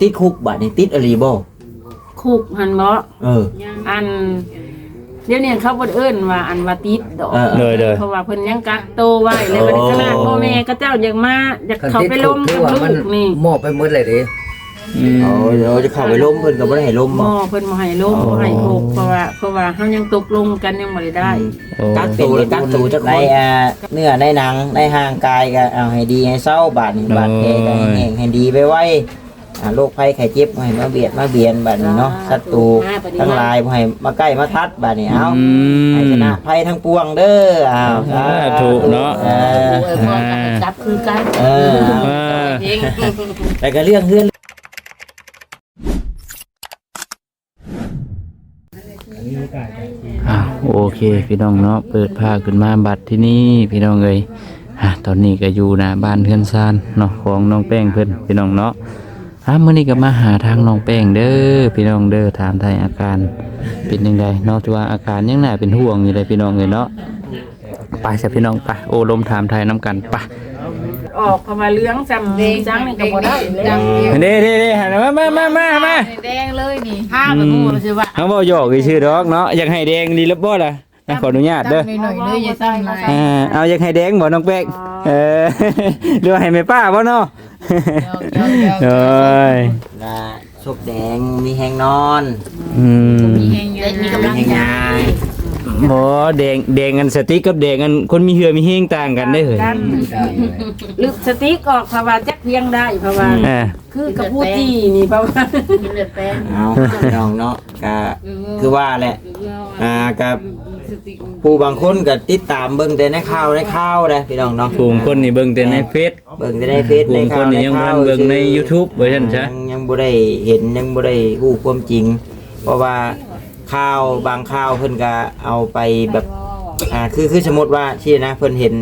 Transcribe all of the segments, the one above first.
ติดคุกบัดนี้ติดอรีบ่คุกหันบ่เออ อันเดี๋ยวนี้เขาบ่ได้เอิ้นว่าอันว่าติดดอกเออเลยเลยเพราะว่าเพิ่นยังกักโตวไว้เลยบ่ได้ขนาดพ่อแม่ก็เจ้าอยากมาอยากคันเข้าติดไปคุลกงคืกัอบว่าลูมันกนี่มอบไปหมดเลยเดิอืมเอาเดี๋ยวจะเข้าไปล้มเพิ่นก็บ่ได้ให้ล้มหมบ่ อเพิ่นบ่ให้ลงบ่ให้พกเพราะว่าเพราะว่าเฮายังตกลงกันยังบ่ได้ได้ โอ้กักตูแล้วกักตูจักในอ่าเนื้อในหนังในห่างกายก็เอาให้ดีให้เศร้าบาดนี้บาดแผลก็ให้แห้งให้ดีไปไว้ อ่าโรคภัยไข้เจ็บบ่ให้มาเบียดมาเบียนบาดนี้เนาะศัตรูทั้งหลายบ่ให้มาใกล้มาทัดบาดนี้เอาอืม ให้ชนะภัยทั้งปวงเด้ออ้าวอ่าถูกเนาะ เออเออพอกันจับคือกันเออเออเองแล้วก็เรื่องเฮือนอะโอเคพี่น้องเนาะเปิดผ้าขึ้นมาบัตรที่นี่พี่น้องเอ้ยอะตอนนี้ก็อยู่หน้าบ้านเพื่อนซานเนาะของน้องแป้งเพิ่นพี่น้องเนาะ อะมื้อนี้ก็มาหาทางน้องแป้งเด้อพี่น้องเด้อถามไทยอาการเป็นยังไงเนาะที่ว่าอาการยังน่าเป็นห่วงอยู่เลยพี่น้องเอ้ยเนาะไปซะพี่น้องไปโอ้ลมถามไทยน้ำกันไปออกเข้ามาเหลืองจำจังนี่ก็บ่ได้เลยจังเดียวเด้เด้เด้หันมามามามามาแดงเลยนี่ห้าไปหมู่มันสิว่าเขาบอกหยอกอีชื่อดอกเนาะอยากให้แดงดีแล้วบ่ล่ะนะขออนุญาตเด้อหน่อยๆเลยอย่าซ้ำลายอ่าเอาอยากให้แดงบ่น้องแป๊กเออหรือว่าให้แม่ป้าบ่เนาะ โอ้ยนะศพแดงมีแหงนอนอืมมีแฮงอยู่มีกำลังแหงใจงายบ่แดงแดงกันสติ๊กกับแดงกันคนมีเหือมีเฮงต่างกันได้อเหรอกันลึกสติ๊กออกเพราะว่าจักเพียงได้เพราะว่าอ่าคือกับผู้จี้นี่เพราะว่ากินเลือดแป้งเอาพี่น้องเนาะก็คือว่าแหละ อ่ากับ ผู้บางคนก็ติดตามเบิ่งแต่ในข่าวในข่าวเลยพี่น้องเนาะ ผู้คนนี่เบิ่งแต่ในเฟซเบิ่งแต่ในเฟซผู้ในคข่าวนในนี่ยังบ่ข่าทัวนเบิ่งใน YouTube ว่าซั่นซะยังยังบ่ได้เห็นยังบ่ได้รู้ความจริง เพราะว่าข่าวบางข่าวเพิ่นก็เอาไปแบบอ่าคือคือสมมติว่าที่นะเพิ่นเห็น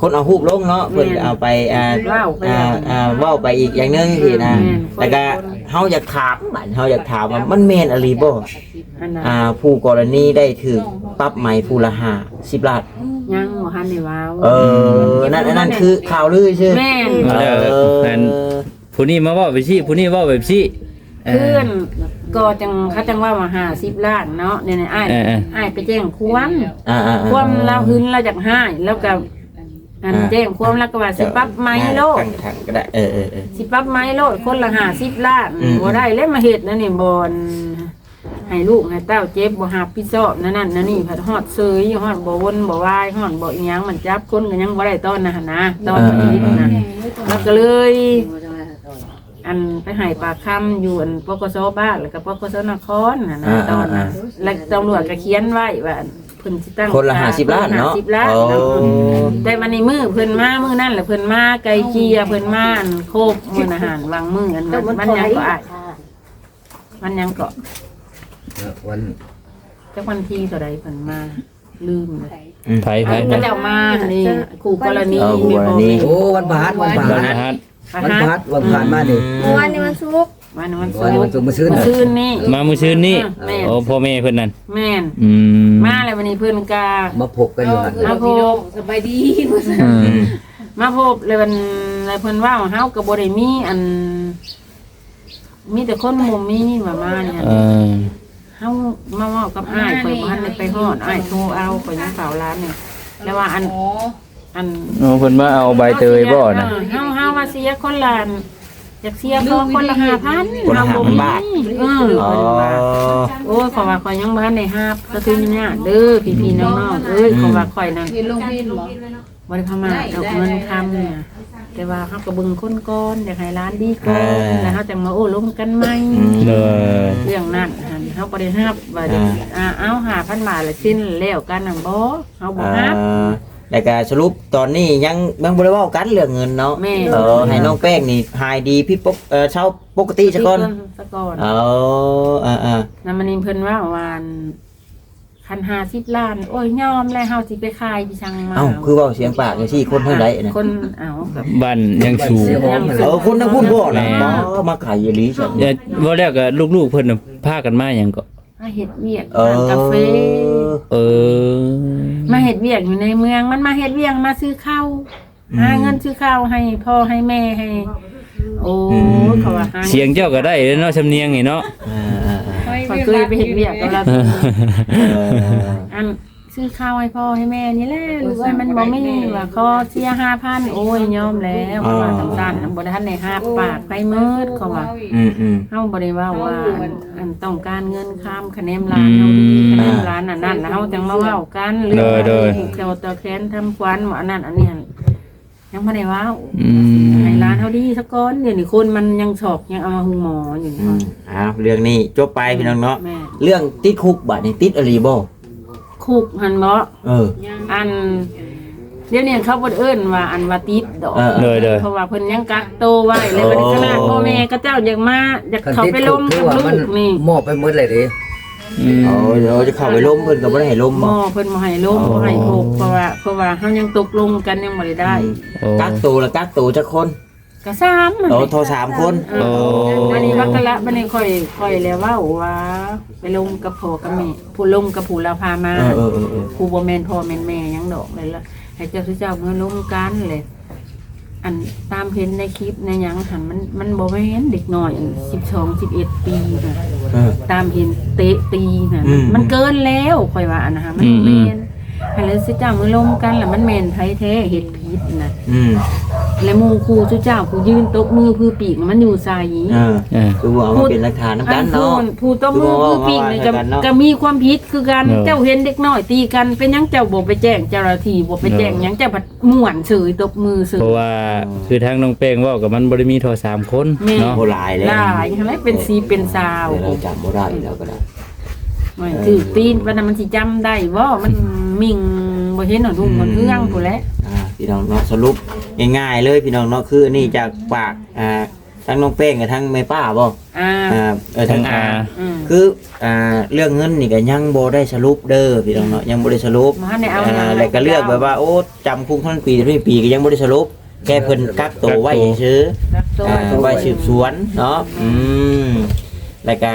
คนเอารูปลงเนาะเพิ่นเอาไปอ่าเล่าไปอ่าอ่าเว้าไปอีกอย่างหนึงที่นะแต่ก็เฮาอยากถามบัดเฮาอยากถามว่ามันแม่นอหลีบ่ อันนั้นอ่าผู้กรณีได้ถูกปรับใหม่ผู้ละ50ล้านยังบ่ทันได้ว้าวเออนั่นอันนั่นคือข่าวลือใช่ไหมแม่นเอแล้วอแฟนผู้นี้มาเว้าไปซี่ผู้นี้เว้าแบบซี่เพื่อนก็จังเขาจังว่ามาหาสิบล้านเนาะเนี่ยๆอ้ายเออเออ อ้ายไปแจ้งความอ่าอ่า ความเราหึนเราจากให้แล้วก็อันแจ้งความแล้วก็ว่าสิปรับไม้โลดทางก็ได้เออเออเออ สิปรับไม้โลดคนละหาสิบล้านอืม บ่ได้แล้วมาเฮ็ดนั่นนี่บอน ให้ลูกให้เต้าเจ็บบ่หาผิดชอบนั่นนั่นนั่นนี่ผัดฮอดเซยฮอดบ่วนบ่วายฮอดบ่อีหยังมันจับคนก็ยังบ่ได้ตอนนะหั่นนะตอนนี้นะแล้วก็เลย อันไปให้ปากคำอยู่อันปกสบ้านแล้วก็ปกสนครนะนะตอนนั้นแล้วตำรวจก็เขียนไว้ว่าเพิ่นสิตั้งคนละห้าสิบล้านเนาะห้สิบล้านโอ้เนาะ แต่วันนี้มือเพิ่นมามือนั่นแหละเพิ่นมาไกลเกลียเพิ่นมาอันโคบมื้ออาหารวางมืออันนั้นมันยังก็อายมันยังก็ วันจักวันที่เท่าใดเพิ่นมา ลืมเลยไผไผเพิ่นก็เจ้ามานี่คู่กรณีเออคู่กรณีโอ้วันพฤหัสวันพฤบ้านหัสฮัดวันพฤหัสวันผ่านมานี่เมื่อวานนี้มันสุกวันวันวันนี้วันศุกร์มื้อซื่นมื้อซื่นนี่มามื้อชื่นนี้แม่นโอ้พ่อแม่เพิ่นนั่นแม่นอืมมาแล้ววันนี้เพิ่นกามาพบกันอยู่หันมาพบสบายดีอืมมาพบเลยวันเลยเพิ่นว่าเฮาก็บ่ได้มีอัน มีแต่คนหมู่มีมามาเนี่ย เออเฮามาเว้ากับอ้ายข่อยบ่ทันได้ไปฮอดอ้ายโทรเอาข่อยยังเฝ้าร้านนี่แล้วว่าอัน อันโอ้เพิ่นมาเอาใบเตยบ่นะ เฮาเฮาว่าเสียคนละอันอยากเสียก็คนละ5,000คนละเฮาบ่5,000บาทมีเอออ๋อเพิ่นว่า โอ้ยขอยว่าข่อยยังบ่ทันได้ฮับก็คือญาติเด้อพี่ๆน้องๆเอ้ยขอยว่าข่อยนั่นกินลงพินบ่ บริพมาเอาเงินคำเนี่ยแต่ว่าเขาก็เบึงคนก่อนอยากให้ร้านดีก่อนเออแล้วเขาจะมาโอ้ล้มกันไหมเลย เรื่องนั้นหัน เขาบริหับว่าจะอ่า อ่าเอาหาพันบาทละสิ้นแล้วกันน่ะบ่เขาบ่อ่าฮับ แล้วก็สรุปตอนนี้ยังยังบ่ได้เว้ากันเรื่องเงินเนาะแม่ เออให้น้องแป้งนี่หายดีพี่ปกเออเช้าปกติซะก่อน ซะก่อน เอาอ่าอ่า นั่นมันนี่เพิ่นว่าวาน คันหาสิบล้าน โอ้ยยอมแล้วเฮาสิไปขายพี่ช่างมาเอ้าคือเว้าเสียงปากจังซี่คนเท่าใดน่ะคนเอากับบ้านยังสูงเสียหอมนั่นแหเอละอคนทั้งพูดบ่น่ะแม่ บ่มาขายอีหลีซั่นเดี๋ยวบ่แล้วก็ลูกๆเพิ่นน่ะพากันมาหยังก็ มาเฮ็ดเวียกเอร้านอกาแฟเออ มาเฮ็ดเวียกอยู่ในเมืองมันมาเฮ็ดเวียกมาซื้อข้าวหาเงินซื้อข้าวให้พ่อให้แม่ให้ โอ้เขาว่าให้เสียงเจ้าก็ได้เนาะสำเนียงนี่เนาะ อ่า อ่าอ่าข่อยเคยไปเฮ็ดเวียกกับเราเอออันซื้อข้าวให้พ่อให้แม่นี่แหละลูกเอ้ยมันบ่มีว่าขอเสีย5,000โอ้ยยอมแล้วเพราะว่าทางด้านบ่ทันได้หาปากไปเมิดเขาว่าอืมอืมเฮาบ่ได้ว่าว่าอันอันต้องการเงินค้ามคะแนนร้านเฮาดีคะแนนร้านอันนั้นแล้วเฮาจังมาเว้ากันเรื่องเกี่ยวต่อแค้นทำควันว่าอันนั้นอันนี้ ยังบ่ได้เว้าอืม ให้ร้านเฮาดีซะก่อนเดี๋ยวนี้คนมันยังชอกยังเอามาหุงหมออยู่อืมอ้าวเรื่องนี้จบไปพี่น้องเนาะแม่เรื่องติดคุกบัดนี้ติดอรีบ่คุกหันบ่เออ อันเดี๋ยวนี้เขาบ่ได้เอิ้นว่าอันว่าติดดอกเออเลยเลยเพราะว่าเพิ่นยังกักโตวไว้เลยบัดนี้ขนาดพ่อแม่ก็เจ้าอยากมาอยากคันเข้าติดไปคุล้กมถืกัอบว่าลูมันกนี่มอบไปหมดเลยเด้ อืมโอ้เดี๋ยวจะเข้าไปล้มเพิ่นก็บ่ได้ให้ล้มหมบ่อเพิ่นบ่ให้ล้มบ่ให้โหกเพราะว่าเพราะว่าเฮายังตกลงกันยังบ่ได้ได้โอ้ กักตัวละกักตัวจักคนก็ซ้ำมันโอ้โทรสามคน เออวันนี้วักกะละบัดนี้ค่อยค่อยแล้วว่าว่าไปลงกับพ่อกับแม่ผู้ลงกับผู้ลาพามาเออเออเออเออผู้บ่แม่นพ่อแม่นแม่หยังดอกเลยละให้เจ้าสิเจ้าเมื่อลงกันเลยอันตามเห็นในคลิปในหยังหันมันมันบ่แม่นเด็กน้อย12 11ปีน่ะเออตามเห็นเตะตีน่ะอืม มันเกินแล้วค่อยว่าอันนะฮะมันบ่แม่นให้เลยสิเจ้ามือลงกันแล้วมันแม่นไผแท้เฮ็ดผิดน่ะอืม และหมู่ครูจุเจ้าผู้ยืนตบมือพื้ปีกมันอยู่ใส่เออเออ คือว่าเอามาเป็นหลักฐานนำกันเนาะอัผู้ผู้ตบมือพื้ปีกนี่ก็คือว่าว่ากันเนาะ ก็มีความผิดคือกันเออ เจ้าเห็นเด็กน้อยตีกันเป็นหยังเจ้าบ่ไปแจ้งเจ้าหน้าที่บ่ไปแจ้งหยังเจ้าผัดม่วนเฉยตบมือเฉยเพราะว่าคือทางน้องแป้งเว่ากับมันบ่ได้มีโทรสามคนแม่เนาะ โบราณเลยหลายใช่ไหมเป็นสีเป็นสาว เดี๋ยวเราจำบ่ได้แล้วก็ได้ ไม่ถือตีนวันนั้นมันสิจำได้ว่ามันมิ่งบ่เห็นหนอนุ่งมันเรื่องผู้นแหล้วอ่า พี่น้องเนาะสรุปง่ายๆเลยพี่น้องเนาะคืออันนี่จากปากอ่าทั้งน้องเป้งกับทั้งแม่ป้าบ่อ่าอ่าเออทั้งอาอืม คืออ่าเรื่องเงินนี่ก็ยังบ่ได้สรุปเด้อพี่น้องเนาะยังบ่ได้สรุปมาให้เอาอ่าแล้วก็เลือกแบบว่าโอ้จำคุกทั้งปีทั้งปีก็ยังบ่ได้สรุปแค่เพิ่นกักตัวไว้ซื่อ รักตัวอ่าไว้สืบสวนเนาะ อืมแล้วก็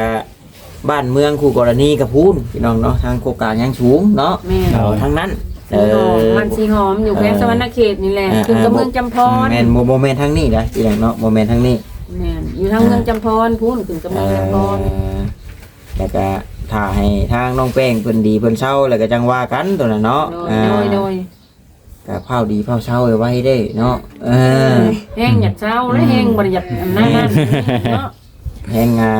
บ้านเมืองคู่กรณีกับพูนพี่น้องเนาะ ทางโครงการยังสูงเนาะแม่เอาทั้งนั้น สีหอมมันสีหอมอยู่แขวงสวรรณเขตนี่แหละาคือกับเมืองจำพรแม่นโมโมเมนต์ทั้งนี้นะอีหยังเนาะโมเมนต์ทั้งนี้แม่นอยู่ทางเมืองจำพรพูนถึงกับเมืองจำพรเอ่อแล้วก็ถ้าให้ทางน้องแป้งเพิ่นดีเพิ่นเศร้าแล้วก็จังว่ากันตัวน่ะเนาะโดยอ่าโดยโดยก็เผาดีเผาเศร้าไว้ได้เนาะเออแห้งหยัดเช้าและแห้งบริยัดอันนั้นนั่นเนาะแฮงอ่า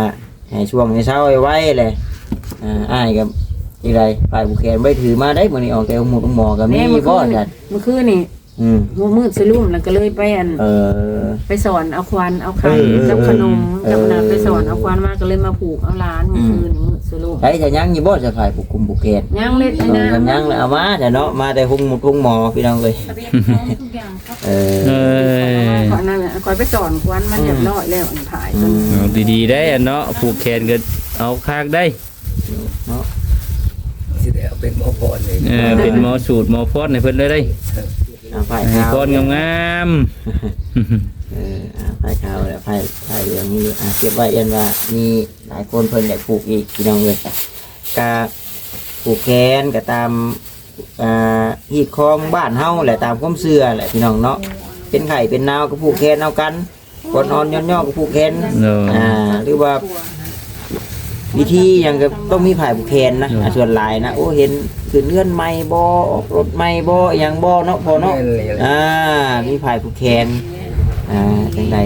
ให้ช่วงให้เศร้าไว้เลยอ่าอ้ายกั บอีไรฝ่ายบุคคลไว้ถือมาได้มื้อนี้ออกแต่หมู่หมอก็มีแม่เมื่อบ่คืนจัดเมื่อคืนนี่อืมหัวมืดสลุ่มแล้วก็เลยไปอันเออ ไปสอนเอาควันเอาไข่เออเออกับขนมเออกับน้ำไปสอนเอาควันมาก็เลยมาผูกเอาร้านเมื่อคืนมืดสลุ่มไอ้จะยังอยู่บ่จะฝ่ายผู้คุมบุคคลยังเล็ดเอไอ้อนะกันยังแล้วเอามาแต่เนาะมาแต่หุงหมุดหุงหมอพี่น้องเอ้ยเออเอ้ยก่อนนั้นน่ะก่อนไปสอนควันมันเรียบร้อยแล้วอันถ่ายอืมเอาดีๆได้อะเนาะผูกแขนก็เอาคากได้เนาะ สิได้เอาเป็นหมอพรเลยเออเป็นหมอสูตรหมอพอดให้เพิ่นเลยได้เอาไผ่ให้ขาวพอดงามเออเอาไผ่ขาวแล้วไผ่ไผ่เหลืองนี่อะเก็บไว้ยันว่ามีหลายคนเพิ่นอยากปลูกอีกพี่น้องเลยกะปลูกแคนก็ตามอ่าฮีดคลองบ้านเฮาแหละตามความเชื่อแหละพี่น้องเนาะเป็นไข่เป็นนาวก็ปลูกแคนเอากันคนนอนย่อนๆก็ปลูกแคนเนาะอ่าหรือว่า วิธีอย่างก็ต้องมีไผ่ปลูกแคนนะอะส่วนหลายนะโอ้เห็นคือเลื่อนไม้บ่ออกรถไม้บ่ออหย่างบ่เนาะพอเนาะแม่นเลยอ่ามีภายผู้แคนอ่าจังได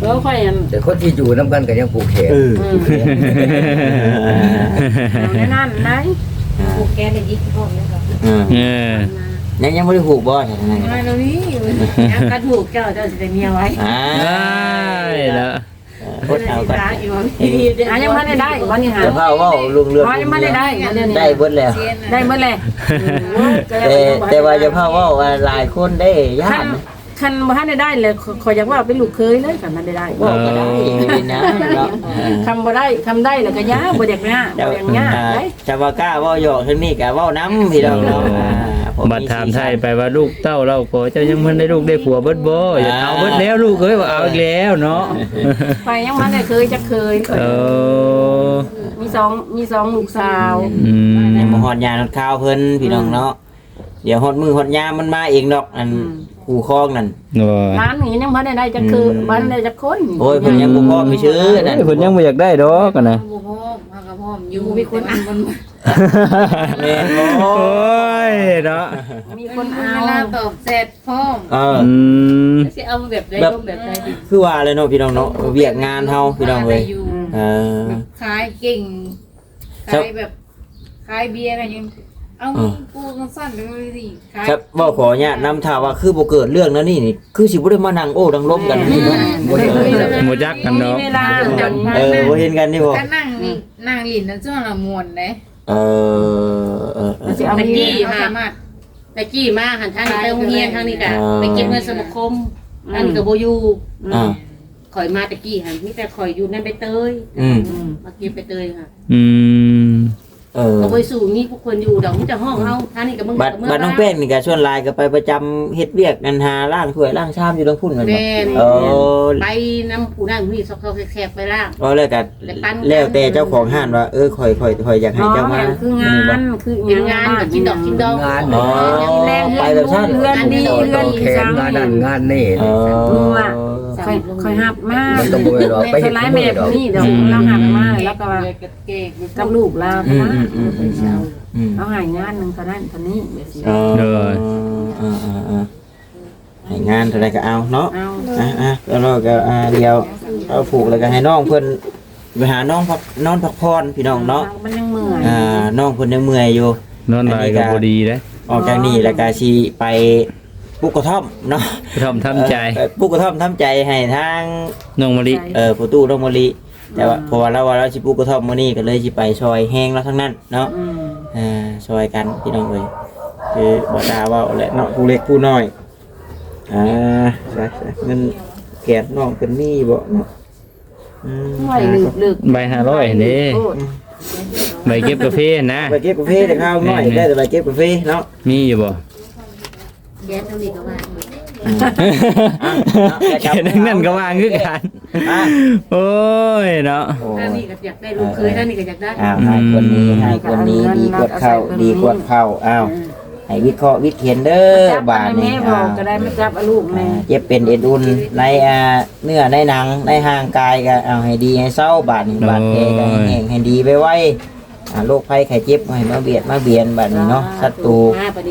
เออค่อยอันแต่คนที่อยู่นํกันก็ยังผูกแขนเออเอาแน่นั่นไหนผูกแกนได้ยิกพ่อเลยครับอ่าเออยังยังไม่ได้ผูกบ่ใช่ไหมมาแล้วนี่ยังกระถูกเจ้าเจ้าจะได้เมียไว้ อ่า ได้แล้ว กดเอากันอยู่อะยังไม่ได้ได้วันนี้หาจะเผาเว่าลุงเรืองอ๋อยังไม่ได้ได้เดี๋ยวนี้ได้เบิดแล้วได้เมื่อไรแต่แต่ว่าจะเผาว่าหลายคนได้ยากคันบ่ทันได้ได้เลยขออยากว่าเป็นลูกเคยเลยคันมันได้ได้บอกก็ได้นะคำบ่ได้คำได้แล้วก็ยาบ่อยากยาเจ้าบ่อยากยาอ่าได้ชาวบ้ากล้าว่าหยอกทั้งนี้กับว่าน้ำพี่น้องเนา บัดถามไทยไปว่าลูกเต้าเราขอเจ้ายังมันได้ลูกได้ผัวเบิดบ่อย่าเอาเบิดแล้วลูกเอ้ยว่าเอาอีกแล้วเนาะไปยังมันได้เคยจะเคยเออมีสองมีสองลูกสาวอืมยังมาหอดยานอดข้าวเพิ่นพี่น้องเนาะเดี๋ยวฮอดมือฮอดยามมันมาเองดอกอันอืมผู้ครองนั่นโอ้ยร้านนี้ยังบ่ได้ได้จักคืออืมบ่ได้ได้จักคนโอ้ยเพิ่นยังบ่พอมีชื่อนั่นเพิ่นยังบ่อยากได้ดอกกันนะบ่พร้อมมากับพร้อมอยู่มีคนอ่านมัน แม่นบ่โอ้ยเนาะมีคคนนอ่าเอานตอบเสร็จพร้อมเออ อืมสิเอาแบบใดร่มแบบใดดิคือว่าเลยเนาะพี่น้องเนาะเวียกงานเฮาพี่น้องเว้ยอยู่เออ ขายเก่งครัขาบยแบบขายเบียร์อะไรยังเอาอ่า ปูกันสั้นไปเลยสิขายครับบ่ขอเนี่ยนำท่าว่าคือบ่เกิดเรื่องนั้นนี่นี่คือสิบ่ได้มานั่งโอ้ดังลมกันนี่เนาะบ่ได้เออบ่จักกันเนาะมีเวลาจังเออบ่เห็นกันนี่บ่ก็นั่งนี่นั่งลินนั่นช่วงละมวนเลย เออเออเออสิเอาตะมีกี้สามารถ ตะกี้มาหันทางนี้ไปโรงเรียนทางนี้ก็อ่าไปเก็บเงินสมาคมทางนี้ก็บ่อยู่อ่าข่อยมาตะกี้หันมีแต่ข่อยอยู่นั่นไปเตยอืมอืมมาเก็บไปเตยค่ะ อืม เออก็บ่สู่มีผู้คนอยู่ดอกมีแต่ห้องเฮาทางนี้ก็มึงบัดบัดน้องแป้งนี่ก็ชวนลายก็ไปประจำเฮ็ดเวียกนันหาล้างถ้วยล้างชามอยู่ตรงพุ่นแม่นบ่แม่นเออไปน้ำผู้นั่นผู้นี่ซอกๆแคบๆไปล่างก็แล้วก็และปั้นกัน แล้วแต่เจ้าของห้านว่าเออข่อยข่อยข่อยอยากให้อ๋อเจ้ามาคืองานคือกินงานกับกินดอกกินดอกงาน อ๋อไปแบบนั้นเพื่อนดีต่อเพื่ต่ออนแขนงานนั่นงานนี่ เออค่อยค่อยหับมากมันต้องบ่ไปหรอกไปสเฮ็ดไลด์มืแม่อดอกนี่ดอกเราหับมากแล้วก็ว่าเก่งกับลูกเราอืมนะอืมอืมอืมอืม เอาหายงานหนึ่งเท่านั้นเท่านี้เดี๋ยวสิเออเออเออเออให้งานเท่าไรก็เอาเนาะ เอาอะอะแล้วเราก็อ่าเดียวเอาผูกแล้วก็ให้น้องเพิ่นไปหาน้องพักนอนพักผ่อนพี่น้องเนาะ มันยังเมื่อยอ่า น้องเพิ่นยังเมื่อยอยู่ นอนหลายก็บ่ดีเด้ออกจากนี่แล้วก็สิไป ปลูกกระท่อมเนาะทำทำใจเออปลูกกระท่อมทำใจให้ทางน้องมะลิ เออประตูน้องมะลิแต่ว่าเพราะว่าเราว่าเราสิปลูกกระท่อมมื้อนี้ก็เลยสิไปซอยแห้งแล้วทั้งนั้นเนาะ อืมอ่าซอยกันพี่น้องเอ้ยคือบ่ดาเว้าแหละเนาะผู้เล็กผู้น้อยอ่าใช่ๆเงินแกนน้องเพิ่นมีบ่เนาะอืมไหวลึกลึกใบ500เด้ใบเก็บกาแฟนะ ไปเก็บกาแฟแต่ข้าวน้อยได้แต่ไปเก็บกาแฟเนาะมีอยู่บ่ แย่เท่านี้ก็ว่าแค่นั้นนั่นก็วางคือกันอะโอ้ยเนาะโอ้ทางนี้ก็อยากได้ลูกเคยทางนี้ก็อยากได้อ้าวให้คนนี้ให้คนนี้ดีกว่าเข้าดีกว่าเข้าอ้าวให้วิเคราะห์วิเคราะห์เด้อจับบาดแม่นี้บออ้ากวก็ได้ไม่จับเอาลูกแม่อ่าเจ็บเป็นเอ็ดอุ่นในอ่าเนื้อในหนังในห่างกายก็เอาให้ดีให้เศร้าบาดนี้บาดแผลก็ให้แห้งให้ดีไปไว้ อ่าโรคภัยไข้เจ็บบ่ให้มาเบียดมาเบียนบาดนี้เนาะศัตรู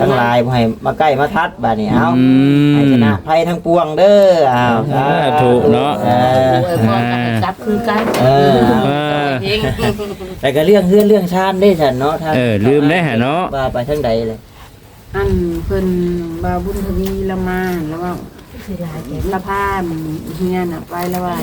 ทั้งหลายบ่ให้มาใกล้มาทัดบาดนี้เอาอืมให้ชนะภัยทั้งปวงเด้ออ้าวสาธุเนาะ เออโอ้ยพรกับจับคือกันเออเอาอ่าเองแต่ก็เรื่องเฮือนเรื่องชาติได้ฉันเนาะถ้าเออลืมได้หะเนาะ ว่าไปทางใดเลย อันเพิ่นบาวบุญทวีละมาแล้วว่า ละพานเฮียน่ะไปแล้วว่า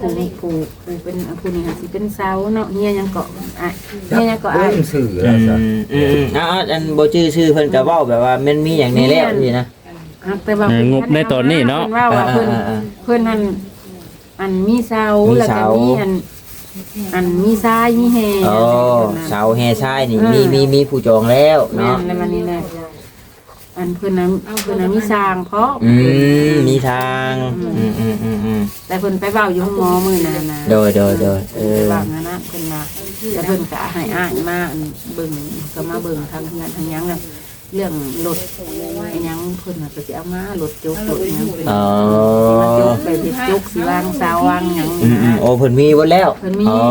ผูกผูกผูกเป็นผู้นี่ค่ะสิเป็นเสาเนาะเฮียยังเกาะอะเฮียยังเกาะเบิ่อะงสื่ออืแล้วมซะอืมอืมอ่าอันบ่ชื่อชื่อเพิ่นก็เว้าแบบว่ามันมีอย่างนี้แล้วนี่นะ หักแต่ว่าเอองบในตอนนี้เนาะ เพิ่นว่าว่าเพิ่นอ่าอ่าอ่าเพิ่นนั่นอันมีเสามีแล้วก็เสา มีอันอันมีทรายมีแฮโอ้เพิ่นน่ะเสาแห่ชายนี่มีมีมีผู้จองแล้วแม่เนาะนแล้วมันนี่แหละ อันเพิ่นน่ะเพิ่นน่ะมีสร้างเพราะอืมมีทางอืมอืมอืมอืมแต่เพิ่นไปเว้าอยู่ห้องหมอมื้อนั้นน่ะโดยโดยโดยเออว่างั้นนะเพิ่นมาแต่เพิ่นก็ให้อ่านมาอันเบิ่งก็มาเบิ่งทางงานทางหยังน่ะเรื่องรถไอ้หยังเพิ่นน่ะก็สิเอามารถจกรถหยังเพิ่นอ๋อ มาจกไปเฮ็ดจกสิวางเสาวางหยังอืมอืมโอ้เพิ่นมีหมดแล้วเพิ่นมี อ๋อ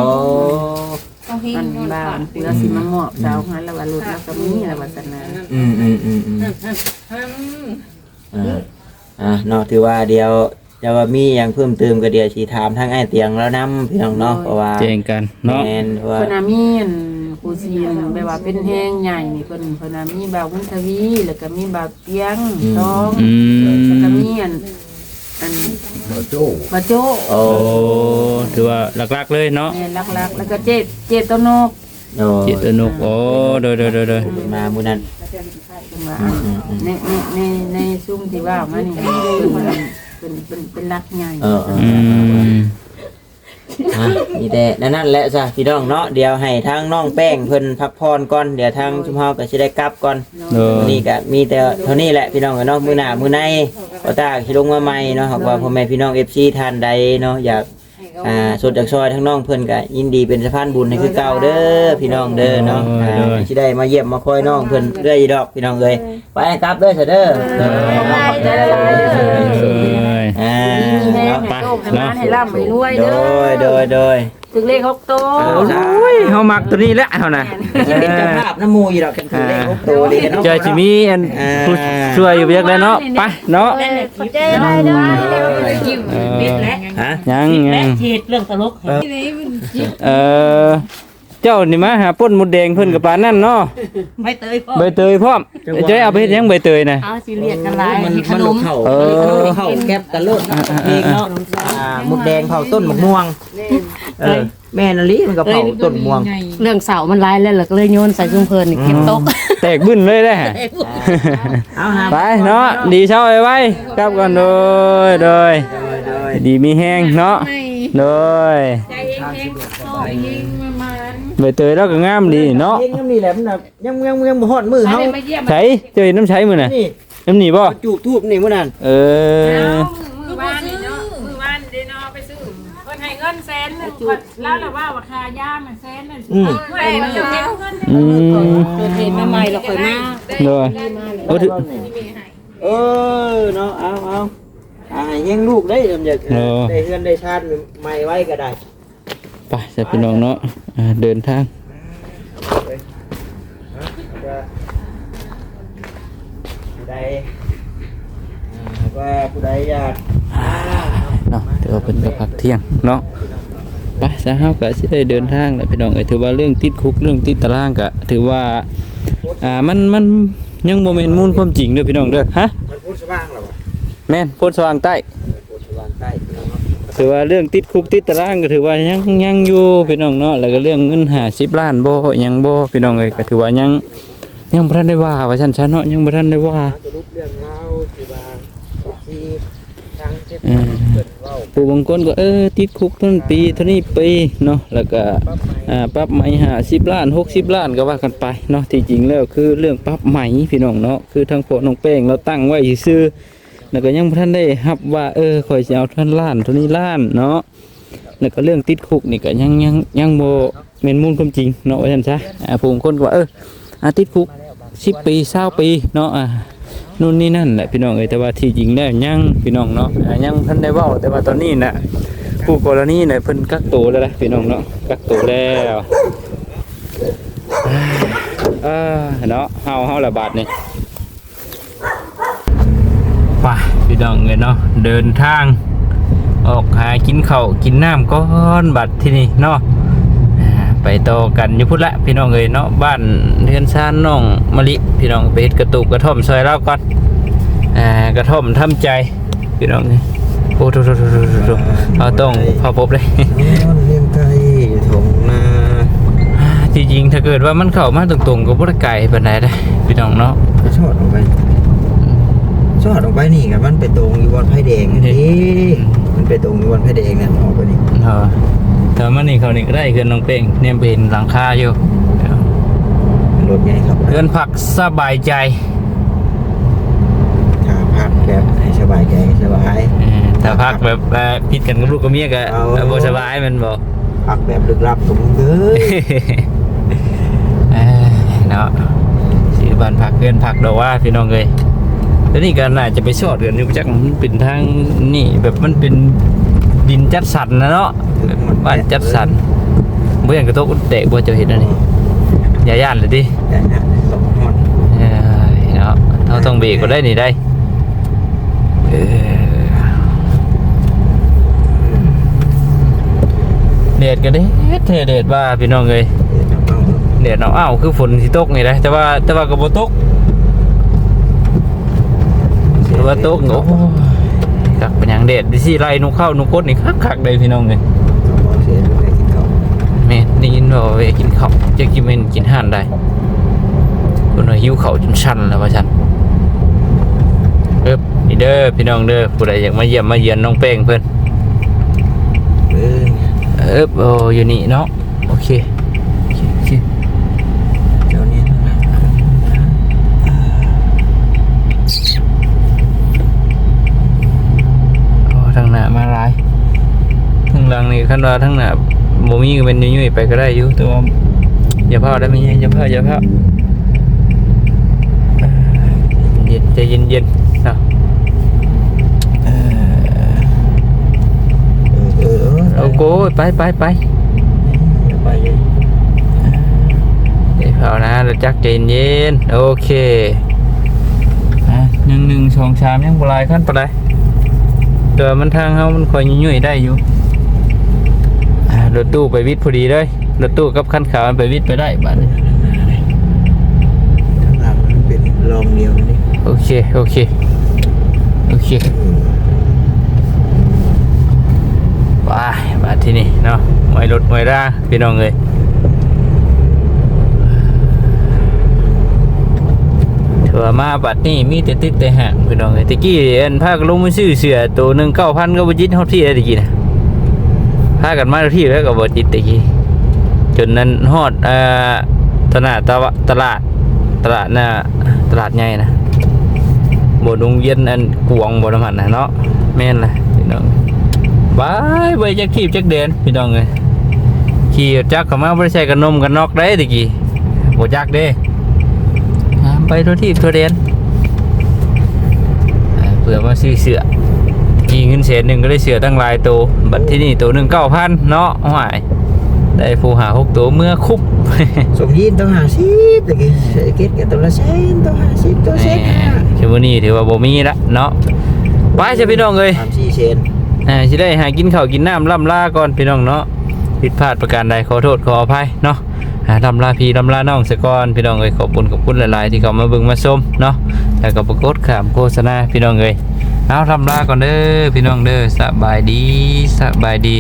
เอาให้มันนอนบ้าฝันนเพื่อสิมามอบเสาหันแล้วว่ารถแล้วก็มีแล้วว่าซั่นน่ะอืมอืมอืมอืมอืมอ่าอะเนาะถือว่าเดียวจะว่ามีอย่างเพิ่มเติมก็เดียวสิถามทางไอ้เตียงแล้วนํพี่น้องเนาะเพราะว่าแจ้งกันเนาะแม่นเพราะว่า เพิ่นน่ะมีอันผู้ซีนแบบว่าเป็นแห้งใหญ่นี่เพิ่นเพิ่นน่ะมีบ่าวบุญทวีแล้วก็มีบ่าวเตียงทองอืม แล้วก็มีอัน อันบ่โจ้บ่โจ้โอ้โอ้ถือว่าหลักๆเลยเนาะแม่นลักๆแล้วก็เจเจตโนกโอ้จิตอนุกโอ้โดยโดยโดยโดยมามื้อนั้นเพิ่นว่าในในในในซุ่มที่ว่ามานี่เพิ่นเป็นเป็นเป็นรักใหญ่ เออเอออืม อะนี่แต่นั่นนั่นแหละจ้ะพี่น้องเนาะเดี๋ยวให้ทางน้องแป้งเพิ่นพักผ่อนก่อนเดี๋ยวทางชุมเฮาก็สิได้กลับก่อนโดยวันนี้ก็มีแต่เท่านี้แหละพี่น้องเนาะมื้อหน้ามื้อในก็ตาสิลงมาใหม่เนาะหากว่าพ่อแม่พี่น้อง FC ท่านใดเนาะอยาก อ่าสุดจากซอยทั้งน้องเพิ่นก็ยินดีเป็นสะพานบุญให้คือเก่าเด้อพี่น้องเด้อเนาะอ่าสิได้มาเยี่ยมมาคอยน้องเพิ่นเรื่อยดอกพี่น้องเอ้ยไปให้กลับเด้อเสยเด้อ เด้อเอ้ ให้โชคให้มานให้ร่ำให้รวยโดเด้อยโดยโดย ถึงเลขหกโตเออโอ้ยเฮามักตัวนี้แหละเฮาน่ะจะเป็นเจ้าภาพน้ำมูอยู่ดอกกันคือเลขหกตัวดีกันเนาะ เจอจิมีอันผู้ช่วยอยู่เวียกแล้วเนาะไปเนาะเจ๊ได้ได้เออฮะยังยังเฮ็ดเรื่องตลก เออเจ้านี่มาหาป้นมดแดงเพิ่นกับปานนั่นเนาะไม่เตยพ่อใบเตยพร้อมจะเอาไปเฮ็ดหยังใบเตยน่ะเอาสิเรียกกันหลายมันขมันนลูมกเข่าเออเข่าแคบกันโลดเนาะเพลงเนาะอ่ามุดแดงเผาต้นมะม่วงเออแม่นลีมันก็เผาต้นม่วง เรื่องเสามันหลายแล้วก็เลยโยนใส่ชุมเพลินนี่เก็บตกแตกบึ้นเลยได้อฮะเอาหาไปเนาะดีเช้าไว้ไว้กลับกันโดยโดยโดยดีมีแห้งเนาะโดยใจเองเองโซ่เองมามัน ใบเตยแล้วก็งามดีเนาะเพลงนี่แหละมันน่ะยังยังยังบ่ฮอดมือเฮามาเยี่ยมใช้เจ้าเห็นน้ำใช้มือน่ะนี่น้ำหนีบ่จูบทูบนี่มื้อนั้นเออมือบ้านเนาะมือบ้านเด้เนาะไปซื้อเพิ่นให้เงินแสนนึงเพิ่นแล้วล่ะว่าว่าค่ายามันแสนนึงอืมไม่มันจะเก็บเงินอืมเกิดเหตุใหม่ๆเราค่อยมาโดยโอ้ถึเออเนาะเอาเอาอ่าให้เฮงลูกได้สำเร็จเออได้เฮือนได้ชาติใหม่ไว้ก็ได้ ไปจะพี่น้องเนาะอ่าเดินทางผู้ใดอ่าว่าผู้ใดอยากเนาะถือว่าเป็นกับพักเที่ยงเนาะไปซะเฮาก็สิได้เดินทางแหละพี่น้องเอ้ยถือว่าเรื่องติดคุกเรื่องติดตารางก็ถือว่าอ่ามันมันยังบ่แม่นมูลความจริงเด้อพี่น้องเด้อฮะมันพูดสว่างหรอวะแม่นโพดสว่างใต้พูดสว่างใต้พี่น้องเนาะ ถือว่าเรื่องติดคุกติดตารางก็ถือว่ายังยังอยู่พี่น้องเนาะแล้วก็เรื่องเงิน50ล้านโบยังโบพี่น้องเอ้ยก็ถือว่ายังยังบ่ทันได้ว่าว่าซั่นซะเนาะยังบ่ทันได้ว่าสรุปเรื่องราวที่ว่าที่ทางเทศอืมเกิดเว้าผู้บางคนก็เออติดคุกเท่านั้นปีเท่านี้ปีเนาะแล้วก็ปรับใหม่หาสิบล้านหกสิบล้านก็ว่ากันไปเนาะที่จริงแล้วคือเรื่องปรับใหม่พี่น้องเนาะคือทางพวกน้องแป้งเราตั้งไว้ซื่อ แล้วก็ยังบ่ทันได้รับว่าเออข่อยสิเอาท่านล้านท่านี้ล้านเนาะแล้วก็เรื่องติดคุกนี่ก็ยังยังยังบ่แม่นมูลความจริงเนาะว่านซะอ่าผู้คนก็ว่าเอออาติดคุก10ปี20ปีเนาะอ่านู่นนี่นั่นแหละพี่น้องเอ้ยแต่ว่าที่จริงแล้วยังพี่น้องเนาะอ่ายังเพิ่นได้เว้าแต่ว่าตอนนี้น่ะผู้กรณีน่ะเพิ่นกักตัวแล้วนะพี่น้องเนาะกักตัวแล้วเออเนาะเฮาเฮาละบาทนี่ ไปพี่น้องเอ้ยเนาะเดินทาง ออกหากินข้าวกินน้ำก่อนบัดที่นี่เนาะอ่าไปต่อกันอยู่พุ่นละพี่น้องเอ้ยเนาะบ้านเรือนซานน้องมะลิพี่น้องไปเฮ็ดกระตุกกระท่อมซอยเราก่อนอ่ากระท่อมทำใจพี่น้องนี่โอ้โหๆๆๆเอาต้องพอพบเลยนอนเลี้ยงไก่ทงนาจริงๆถ้าเกิดว่ามันเข้ามาตรงๆก็บ่ได้ไกลปานใดเด้อพี่น้องเนาะก็ชอดออกไปช อดออกไปนี่กับมันไปตรงอยู่บนไผ่แดงนี่มันไปตรงอยู่บนไผ่แดงเนี่ยออกไปนี่เออแต่มันนี่เขานี่ก็ได้เฮือนน้องเป้งเนี่ยไปเห็นหลังคาอยู่รถไงครับเฮือนพักสบายใจถ้าพักแบบให้สบายใจสบายเออถ้าพักแบบเอ่อผิดกันกับลูกกับเมียก็เอาเออบ่สบายแมันบ่พักแบบลึกลับตรงเด้อเอ้ยเนาะซื้อบ้านพักเกินพักดอกว่าพี่น้องเลย แล้วนี่ก็น่าจะไปชอดกันอยู่จักมันเป็นทางนี่แบบมันเป็นดินจัดสรรนะเนาะบ้านจัดสรรบ่อย่างกระทบแตกบ่เจะเห็นอันนี้อย่าย่านเลยดิแต่นะสองหมดเอ้ยเนาะเราต้องเบรกก็ได้นี่ได้เออเดดก็ได้เทเดดว่าพี่น้องเลยเดี๋ยวเอาเอาเดดเอาอ้าวคือฝนที่ตกนี่ได้แต่ว่าแต่ว่าก็บ่ตก แต่ว่าตกโอ้โหกักเป็นหยังเด็ดดิสิไล่นุเข้านุกดนี่คักๆเลยพี่น้องเลยเมอเสียดูเลยกินข้าวแม่ได้ยินว่าเวกินข้าวจะกินเมนกินห่านได้คนว่าหิวข้าจนชันแล้วว่าชันเอิบนี่เด้อพี่น้องเด้อผู้ใดอยากมาเยี่ยมมาเยือนน้องแป้งเพิ่นเออเอิบโอ้อยู่นี่เนาะโอเคโอเคโอเค เดี๋ยวนี้นะ โอ้ทาง หน้ามาหลายทางหลังนี่คันว่าทั้งหน้าบ่มีก็เป็นยุ่ยๆไปก็ได้อยู่แต่ว่าอย่าพลาดได้ไหมอย่าพลาดอย่าพลาดเย็นใจเย็นๆเนาะเออเออเออเอาโก้ไปไปไปไปเลยเดี๋ยวเอานะเราจักใจเย็นๆโอเคอะหนึ่งหนึ่งสองสามยังบลายขั้นปลายเดี๋ยวมันทางเฮามันคอยยุ่ยๆได้อยู่อ่า รถตู้ไปวิทย์พอดีเลยรถตู้กับขั้นขาวมันไปวิทย์ไปได้บ้านนี้ข้างหลังมันเป็นลองเดียวนี่โอเค โอเค โอเคไปมาที่นี่เนาะไว้รถไว้ราพี่น้องเลยถือว่ามาบัดนี้มีแต่ติดแต่ห่างพี่น้องเลยตะกี้เอ็นพากันลงมาซื้อเสือตัวหนึ่งเก้าพันก็บจิตฮอดที่ได้ตะกี้นะ พากันมาที่แล้วก็บจิตตะกี้จนนั้นฮอดเอ่อตลาดตลาดตลาดน่ะตลาดใหญ่นะบนโรงเรียนอันกวงบนน้ำมันนะเนาะแม่นเลยพี่น้องบายไปจักทีบจักเดนพี่น้องเลยขี่จักรเข้ามาบริใช้กันนมกันนอกได้ตะกี้บ่จักเด้ไปตัวที่ตัวเรียนเผื่อมาซื้อเสือ กี่เงินเศษหนึ่งก็ได้เสือตั้งหลายตัวบัตรที่นี่ตัวหนึ่งเก้าพันเนาะหวายได้ผู้หาหกตัวเมื่อคุบสมยีนต้องหาสิบตะกี้เศรษฐกิจกับตัวละเซนต้องหาสิบตัวเซนห้าชิวานี่ถือว่าบ่มีละเนาะไปจะพี่น้องเลยสามสี่เซนอ่าสิได้หากินข้าวกินน้ำล่ำลาก่อนพี่น้องเนาะผิดพลาดประการใดขอโทษขออภัยเนาะอ่าลำลาพี่ลำลาน้องสะก่อนพี่น้องเอ้ยขอบคุณขอบคุณหลาย ๆ ที่เขามาเบิ่งมาชมเนาะแล้วก็ประกดขามโฆษณาพี่น้องเอ้ย เอาทำลาก่อนเด้อพี่น้องเด้อสบายดีสบายดี